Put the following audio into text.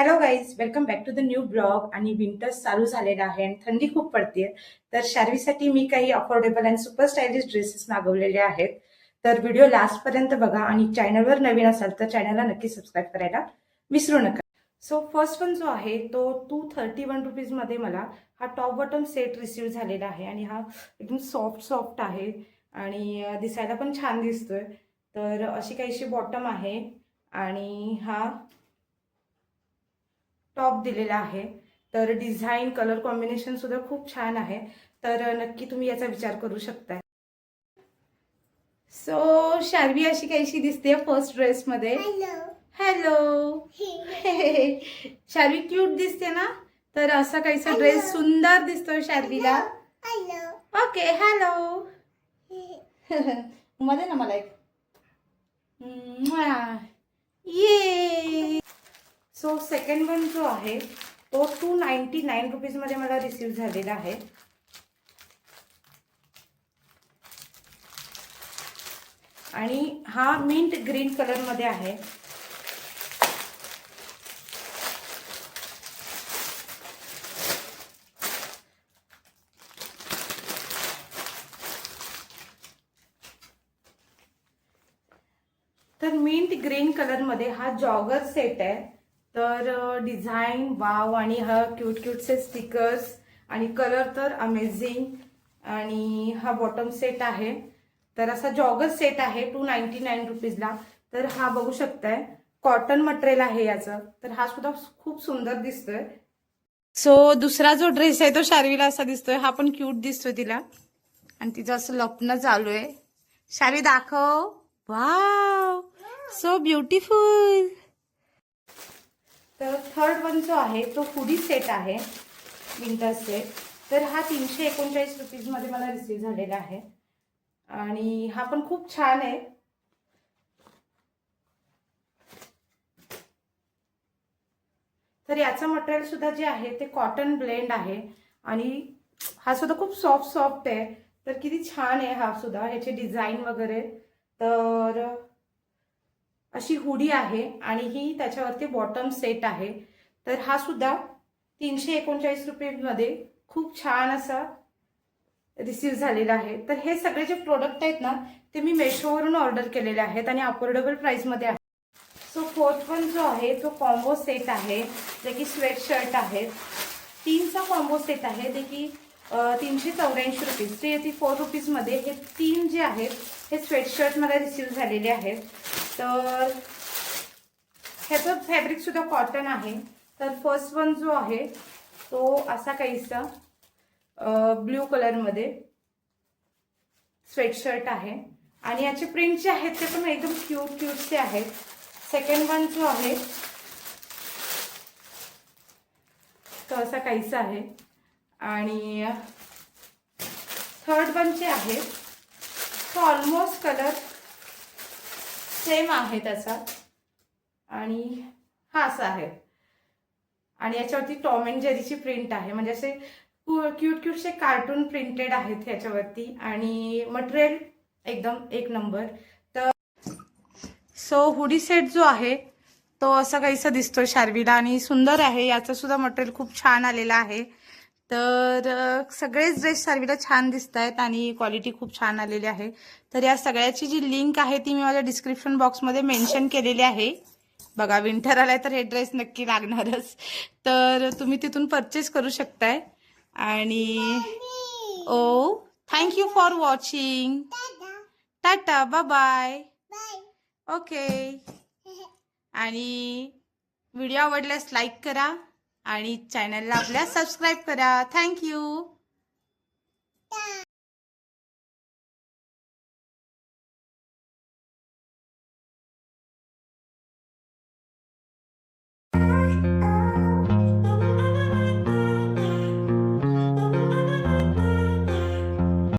Hello guys welcome back to the new blog आणि winters चालू झालेला आहे आणि थंडी खूप पडते तर शार्वीसाठी मी काही अफोर्डेबल आणि सुपर स्टायलिश ड्रेसेस मागवलेले आहेत. तर व्हिडिओ लास्टपर्यंत बघा आणि चॅनलवर नवीन असाल तर चॅनलला नक्की सबस्क्राईब करायला विसरू नका. सो फर्स्ट वन जो आहे तो टू थर्टी वन रुपीजमध्ये मला हा टॉप बॉटम सेट रिसीव झालेला आहे आणि हा एकदम सॉफ्ट सॉफ्ट आहे आणि दिसायला पण छान दिसतोय. तर अशी काहीशी बॉटम आहे आणि हा टॉप दिलेला आहे. तर डिझाईन कलर कॉम्बिनेशन सुद्धा खूप छान आहे. तर नक्की तुम्ही याचा विचार करू शकताय. सो शार्वी अशी काहीशी दिसते फर्स्ट ड्रेसमध्ये हॅलो शार्वी क्यूट दिसते ना? तर असा काहीसा ड्रेस सुंदर दिसतोय शार्वीला. ओके हॅलो मध्ये ना मला एक. ये सो सेकंड वन जो आहे तो टू नाईन्टी नाईन रुपीजमध्ये मला रिसीव झालेला आहे. आणि हा मिंट ग्रीन कलरमध्ये आहे. तर मिंट ग्रीन कलरमध्ये हा जॉगर सेट आहे. तर डिझाईन वाव आणि हा क्यूट क्यूटचे स्टिकर्स आणि कलर तर अमेझिंग आणि हा बॉटम सेट आहे. तर असा जॉगर सेट आहे टू नाईन्टी नाईन रुपीजला तर हा बघू शकताय कॉटन मटेरियल आहे याचं. तर हा सुद्धा खूप सुंदर दिसतोय. सो दुसरा जो ड्रेस आहे तो शार्वीला असा दिसतोय. हा पण क्यूट दिसतोय तिला. आणि तिचं असं लपणं चालू आहे. शार्वी दाखव. वाव सो ब्युटिफुल तर थर्ड वन जो आहे तो हुडी सेट आहे विंटर सेट तर हा तीनशे एकोणचाळीस रुपीजमध्ये मला रिसीव झालेला आहे. आणि हा पण खूप छान आहे. तर याचं मटेरियल सुद्धा जे आहे ते कॉटन ब्लेंड आहे. आणि हा सुद्धा खूप सॉफ्ट सॉफ्ट आहे. तर किती छान आहे हा सुद्धा ह्याचे डिझाईन वगैरे. तर अशी हुडी आहे आणि ही त्याच्यावरती बॉटम सेट आहे. तर हा सुद्धा तीनशे एकोणचाळीस रुपयेमध्ये खूप छान असा रिसीव झालेला आहे. तर हे सगळे जे प्रोडक्ट आहेत ना ते मी मेशोवरून ऑर्डर केलेले आहेत आणि अफोर्डेबल प्राईसमध्ये आहे. सो फोर्थ वन जो आहे तो कॉम्बो सेट आहे जे की स्वेट शर्ट आहेत. तीनचा कॉम्बो सेट आहे जे की तीनशे चौऱ्याऐंशी रुपीज. ते ती फोर रुपीजमध्ये हे तीन जे आहेत हे स्वेटशर्ट मला रिसीव झालेले आहेत. तर ह्याचं फॅब्रिकसुद्धा कॉटन आहे. तर फर्स्ट वन जो आहे तो असा काहीसा ब्ल्यू कलरमध्ये स्वेटशर्ट आहे. आणि याचे प्रिंट जे आहेत ते पण एकदम क्यूट क्यूटचे आहेत. सेकंड वन जो आहे तो असा काहीसा आहे. आणि थर्ड वन जे आहे तो ऑलमोस्ट कलर सेम आहे त्याचा. आणि हा असा आहे. आणि याच्यावरती टॉम अँड जेरीची प्रिंट आहे. म्हणजे असे क्यूट क्यूटचे कार्टून प्रिंटेड आहेत ह्याच्यावरती आणि मटेरियल एकदम एक नंबर तर सो हुडी सेट जो आहे तो असा काहीसा दिसतो शार्वीला. आणि सुंदर आहे. याचं सुद्धा मटेरियल खूप छान आलेलं आहे. तर सगळेच ड्रेस शार्वीला छान दिसत आहेत आणि क्वालिटी खूप छान आलेली आहे. तर या सगळ्याची जी लिंक आहे ती मी माझ्या डिस्क्रिप्शन बॉक्समध्ये मेन्शन केलेली आहे. बघा विंटर आलाय तर हे ड्रेस नक्की लागणारच. तर तुम्ही तिथून परचेस करू शकताय. आणि ओ thank you for watching tata bye okay आणि व्हिडिओ आवडल्यास लाईक करा. आणि चॅनलला आपल्या सबस्क्राईब करा. थँक्यू